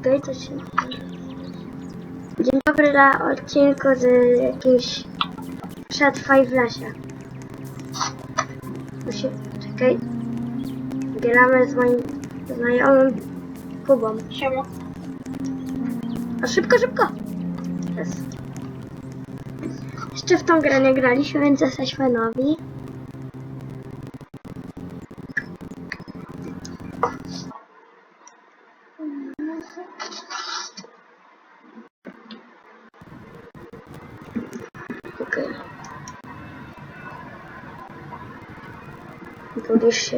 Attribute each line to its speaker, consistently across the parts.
Speaker 1: Okej, to się... Dzień dobry na odcinku z jakimś przetrwaj w lesie. Musi... Czekaj. Gramy z moim znajomym Kubą.
Speaker 2: Siema.
Speaker 1: A szybko, szybko! Jest. Jeszcze w tą grę nie graliśmy, więc jesteśmy nowi. Budzisz się.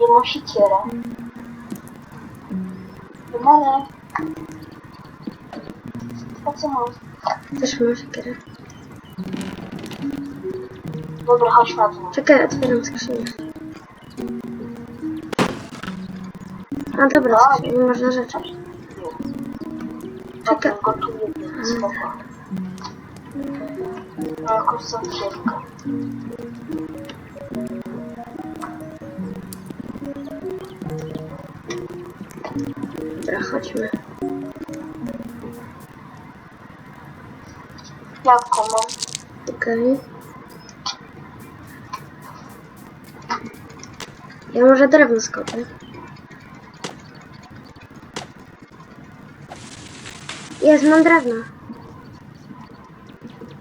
Speaker 2: Nie ma siekiera. Wymalę. Po co masz?
Speaker 1: Też mam siekierę.
Speaker 2: Dobra, chodź na dół.
Speaker 1: Czekaj, otwieram skrzynię. A dobra, skrzynię można rzeczy.
Speaker 2: Gotuję spoko. Na jakąś.
Speaker 1: Dobra, chodźmy.
Speaker 2: Jabłko mam.
Speaker 1: Okej. Ja może drewno skopię. Jest, mam drewno.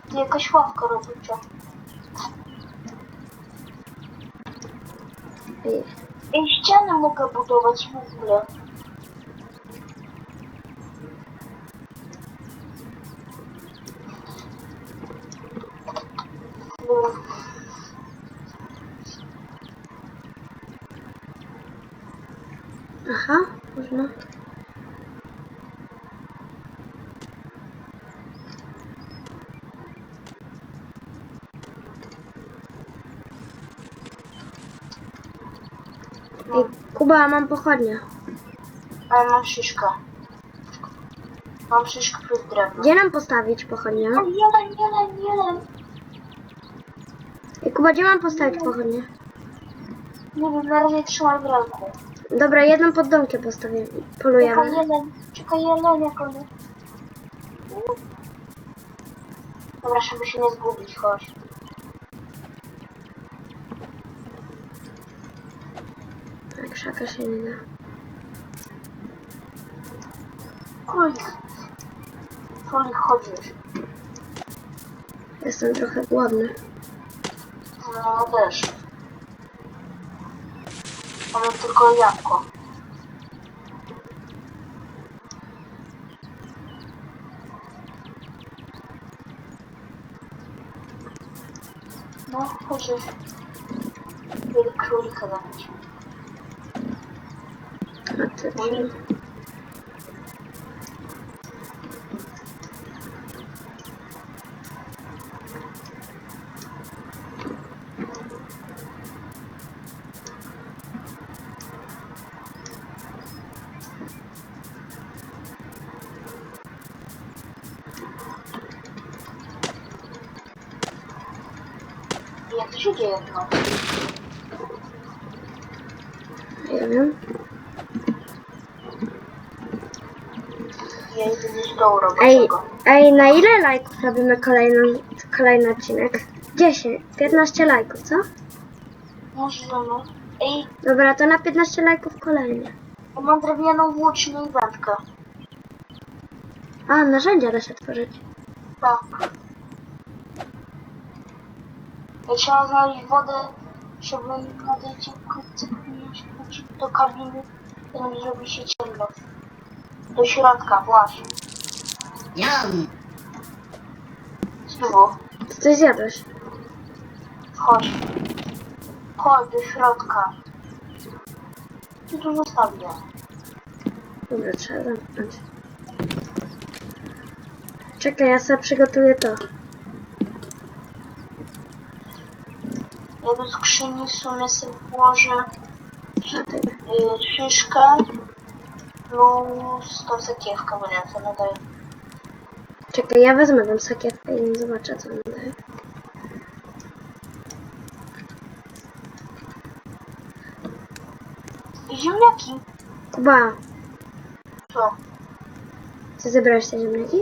Speaker 2: Ty jakaś ławka robicie.
Speaker 1: Ej,
Speaker 2: Ej, ściany mogę budować w ogóle. Dobra.
Speaker 1: Kuba, mam pochodnie.
Speaker 2: Ale mam szyszkę. Mam szyszkę plus drewno.
Speaker 1: Gdzie nam postawić pochodnie?
Speaker 2: O, jeleń, jeleń.
Speaker 1: Ej, Kuba, gdzie mam postawić pochodnie?
Speaker 2: Nie wiem, na razie trzymaj w ręku.
Speaker 1: Dobra, jedną pod domkiem postawię.
Speaker 2: Czekaj
Speaker 1: Polujemy.
Speaker 2: jeleń, czekaj jeleń, jak on. Dobra, żeby się nie zgubić, chodź.
Speaker 1: Się nie da.
Speaker 2: Chodź. Chodź, chodzisz.
Speaker 1: Jestem trochę głodny.
Speaker 2: No też. Mamy tylko jabłko. No. Wiele królika dawać.
Speaker 1: A ty
Speaker 2: Oj. Jak to się dzieje w nocy?
Speaker 1: Ja
Speaker 2: do
Speaker 1: Ej,
Speaker 2: roboczego.
Speaker 1: ej, na ile lajków robimy kolejny, kolejny odcinek? 10, 15 lajków, co?
Speaker 2: Możemy. Ej,
Speaker 1: Dobra, to na 15 lajków kolejny.
Speaker 2: ja mam drewnianą włócznię i wędkę.
Speaker 1: A, narzędzia da się tworzyć.
Speaker 2: Tak. Ja trzeba znaleźć wodę, żeby ponieść do kabiny, zanim zrobi się ciemno. Do środka, właśnie.
Speaker 3: Yum!
Speaker 2: Znowu,
Speaker 1: Ty coś zjadłeś?
Speaker 2: chodź. Chodź do środka. I tu zostawię.
Speaker 1: Dobra, trzeba zamknąć. Czekaj, ja sobie przygotuję to.
Speaker 2: Ja do skrzyni w sumie sobie włożę
Speaker 1: ty.
Speaker 2: y, szyszkę plus tą sakiewkę, bo nie wiem co nadaje.
Speaker 1: Czekaj, ja wezmę tą sakiewkę i zobaczę co on daje.
Speaker 2: Ziemniaki.
Speaker 1: Kuba,
Speaker 2: Co?
Speaker 1: ty zebrałeś te ziemniaki?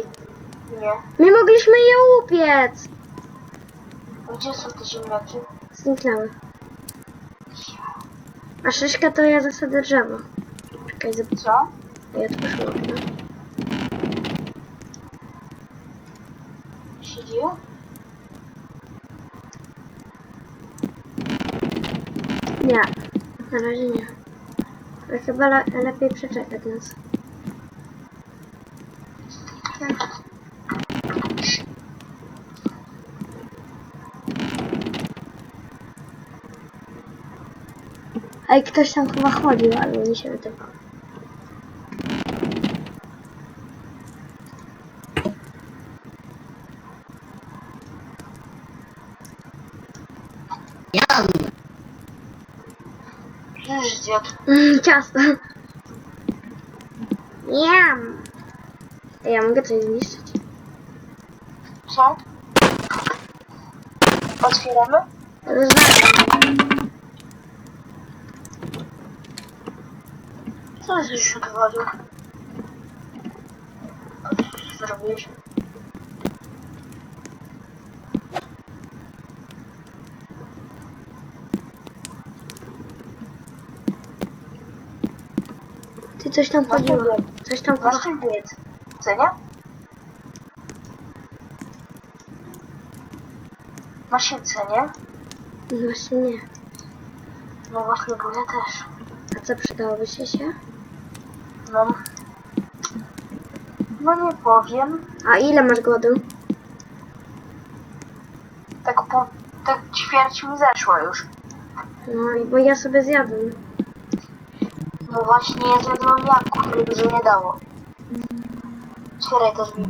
Speaker 2: Nie.
Speaker 1: My mogliśmy je upiec!
Speaker 2: Gdzie są te ziemniaki?
Speaker 1: Zniknęły. A szyszka to ja zasadzę drzewo. Czekaj, zobaczę.
Speaker 2: Co?
Speaker 1: Ja otworzę okno.
Speaker 2: Się?
Speaker 1: Nie, na razie nie. Ale chyba le lepiej przeczekać nas. Ej, ktoś tam chyba chodził, ale mi się wydawało.
Speaker 3: Yum!
Speaker 2: Już zjadł.
Speaker 1: Mm, ciasto. Jam. Ej, Ja mogę coś zniszczyć.
Speaker 2: Co? Otwieramy?
Speaker 1: Rozwalam.
Speaker 2: Co jest już odwalił? Co zrobiłeś?
Speaker 1: Ty coś tam chodziło. Coś tam chodziło.
Speaker 2: ten biec. Co nie? Masz siedce, nie?
Speaker 1: No Właśnie nie.
Speaker 2: No właśnie, bo ja też.
Speaker 1: A co przydałoby się się?
Speaker 2: No. No nie powiem.
Speaker 1: A ile masz głodu?
Speaker 2: Tak po... Tak ćwierć mi zeszło już.
Speaker 1: No i bo ja sobie zjadłem.
Speaker 2: No właśnie, ja zjadłem jabłko, które dużo nie dało. Otwieraj to drzwi.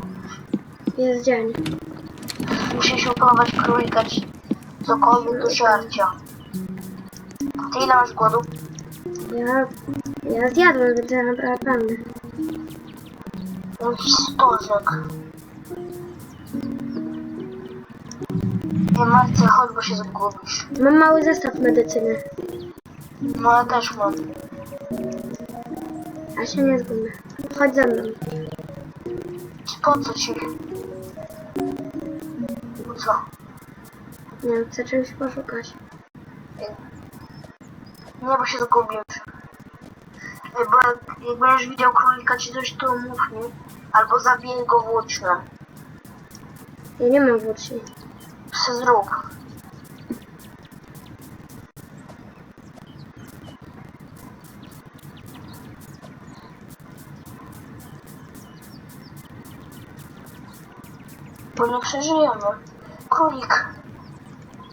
Speaker 1: Jest dzień.
Speaker 2: Muszę się upolować królika ci cokolwiek do żarcia. Ty ile masz głodu?
Speaker 1: Ja, ja zjadłem, ja naprawdę.
Speaker 2: Jakiś stożek. Nie Marce, chodź, bo się zgubisz.
Speaker 1: Mam mały zestaw medycyny.
Speaker 2: No ja też mam.
Speaker 1: A się nie zgubię. Chodź ze mną.
Speaker 2: Po co ci? Po co?
Speaker 1: Nie wiem, chcę czymś poszukać.
Speaker 2: Nie, bo się zgubisz. Bo jak, jak będziesz widział królika ci coś, to mów mi. Albo zabij go włócznią.
Speaker 1: Ja nie mam włóczni.
Speaker 2: Se zrób. Bo nie przeżyjemy. Królik.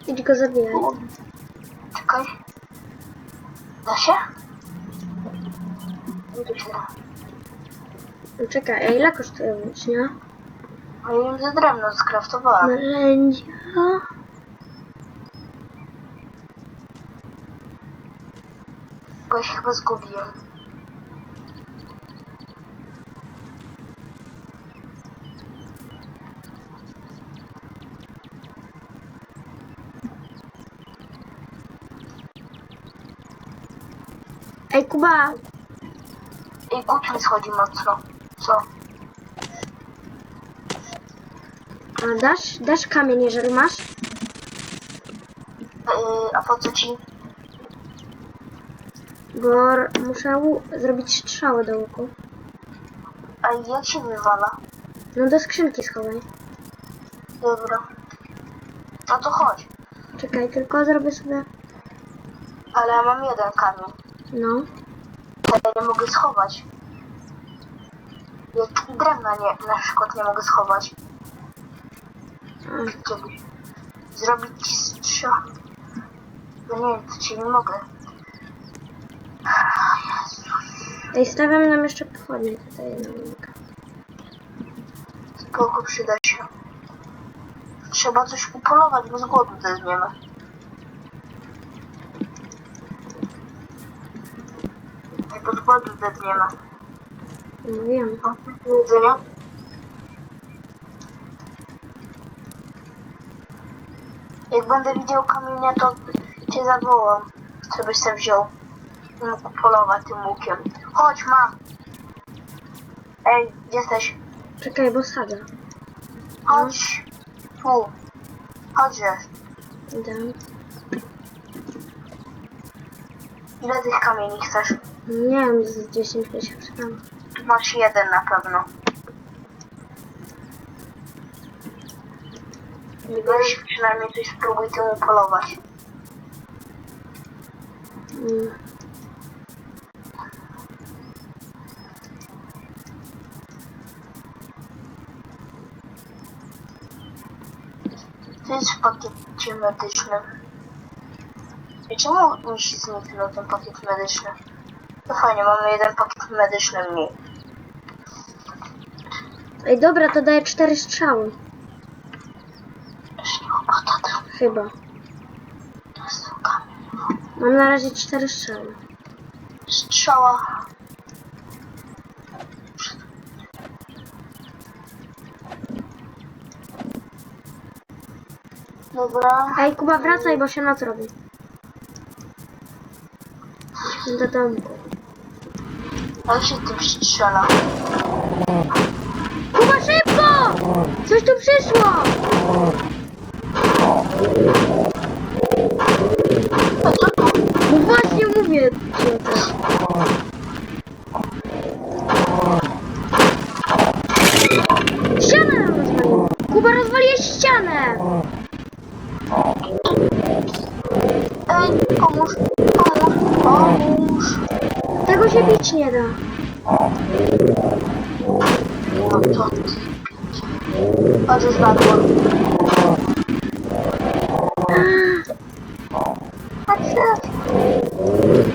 Speaker 1: Idź go zabijaj.
Speaker 2: Czekaj. Da się? Nie da się da.
Speaker 1: No czekaj, a ile kosztuje włócznia?
Speaker 2: Ja ją ze drewno skraftowałam.
Speaker 1: Narzędzia.
Speaker 2: Bo ja się chyba zgubiłem.
Speaker 1: Ej, Kuba!
Speaker 2: Ej, mi schodzi mocno. Co?
Speaker 1: A dasz, dasz kamień, jeżeli masz?
Speaker 2: Yy, a po co ci?
Speaker 1: Bo r- muszę łu- zrobić strzały do łuku.
Speaker 2: A jak się wywala?
Speaker 1: No do skrzynki schowaj.
Speaker 2: Dobra. No to chodź.
Speaker 1: Czekaj, tylko zrobię sobie...
Speaker 2: Ale ja mam jeden kamień.
Speaker 1: No.
Speaker 2: Ja nie mogę schować. Jak i drewna nie, na przykład nie mogę schować.
Speaker 1: A,
Speaker 2: Kiedy zrobić ci strzał. No nie wiem, to ci nie mogę.
Speaker 1: Ej, stawiam nam jeszcze pochodnie tutaj na łuka.
Speaker 2: Spoko, przyda się. Trzeba coś upolować, bo z głodu zezniemy. podkładu zepniemy.
Speaker 1: Nie, wiem.
Speaker 2: Jedzenia? Jak będę widział kamienia, to cię zawołam, żebyś sobie wziął. I mógł polować tym łukiem. Chodź, ma. Ej, gdzie jesteś?
Speaker 1: Czekaj, bo sada.
Speaker 2: Chodź. Tu. Chodź.
Speaker 1: Idę.
Speaker 2: Ile tych kamieni chcesz?
Speaker 1: Nie wiem, z 10 tysięcy gram.
Speaker 2: Masz jeden na pewno. Weź przynajmniej coś spróbuj tym upolować.
Speaker 1: Mm.
Speaker 2: To jest w pakiecie medycznym. I czemu mi się zniknął ten pakiet medyczny? Fajnie, mamy jeden pakiet medyczny mniej.
Speaker 1: Ej, dobra, to daję 4 strzały.
Speaker 2: To
Speaker 1: Chyba. Mam na razie 4 strzały.
Speaker 2: Strzała. Dobra.
Speaker 1: Ej, Kuba, wracaj, bo się noc robi. Do domku.
Speaker 2: Jak się tym strzela?
Speaker 1: Kuba, szybko! Coś tu przyszło! No właśnie mówię ci o tym. Ścianę nam rozwalił. Kuba, rozwaliłeś ścianę!
Speaker 2: Ej, pomóż, pomóż, pomóż.
Speaker 1: Tego się bić nie da.
Speaker 2: No to na dwór. Chodź, chodź.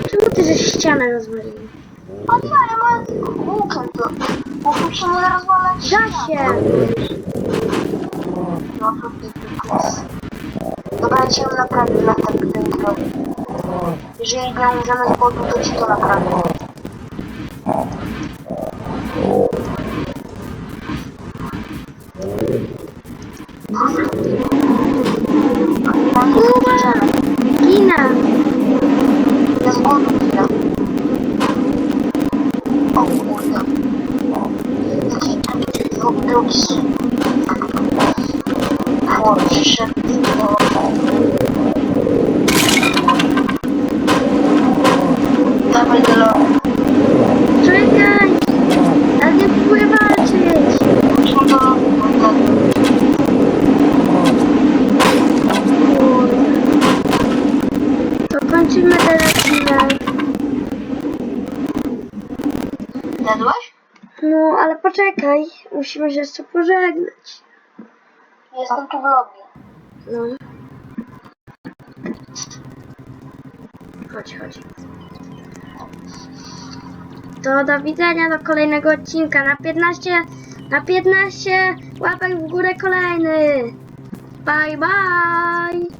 Speaker 1: Czemu ty żeś ścianę rozwalił?
Speaker 2: A nie, ale ma łukiem to. Łukiem się nie rozwalać.
Speaker 1: Da się!
Speaker 2: No to. Dobra, cię naprawię na ten ten krok. Jeżeli nie umrzemy z głodu, to ci to naprawię.
Speaker 1: Kuba! Kina!
Speaker 2: Ja z głodu ginę. O kurde. Taki taki drugi. O, przyszedł. Dawaj do lodu.
Speaker 1: Czekaj! Ale nie próbuję walczyć!
Speaker 2: Chodźmy do lodu, Bogdan.
Speaker 1: To kończymy ten odcinek.
Speaker 2: Jadłeś?
Speaker 1: No, ale poczekaj. Musimy się jeszcze pożegnać.
Speaker 2: Jestem tu w lobby.
Speaker 1: No. Chodź, chodź. To do widzenia do kolejnego odcinka. Na 15, na 15 łapek w górę kolejny. Bye, bye.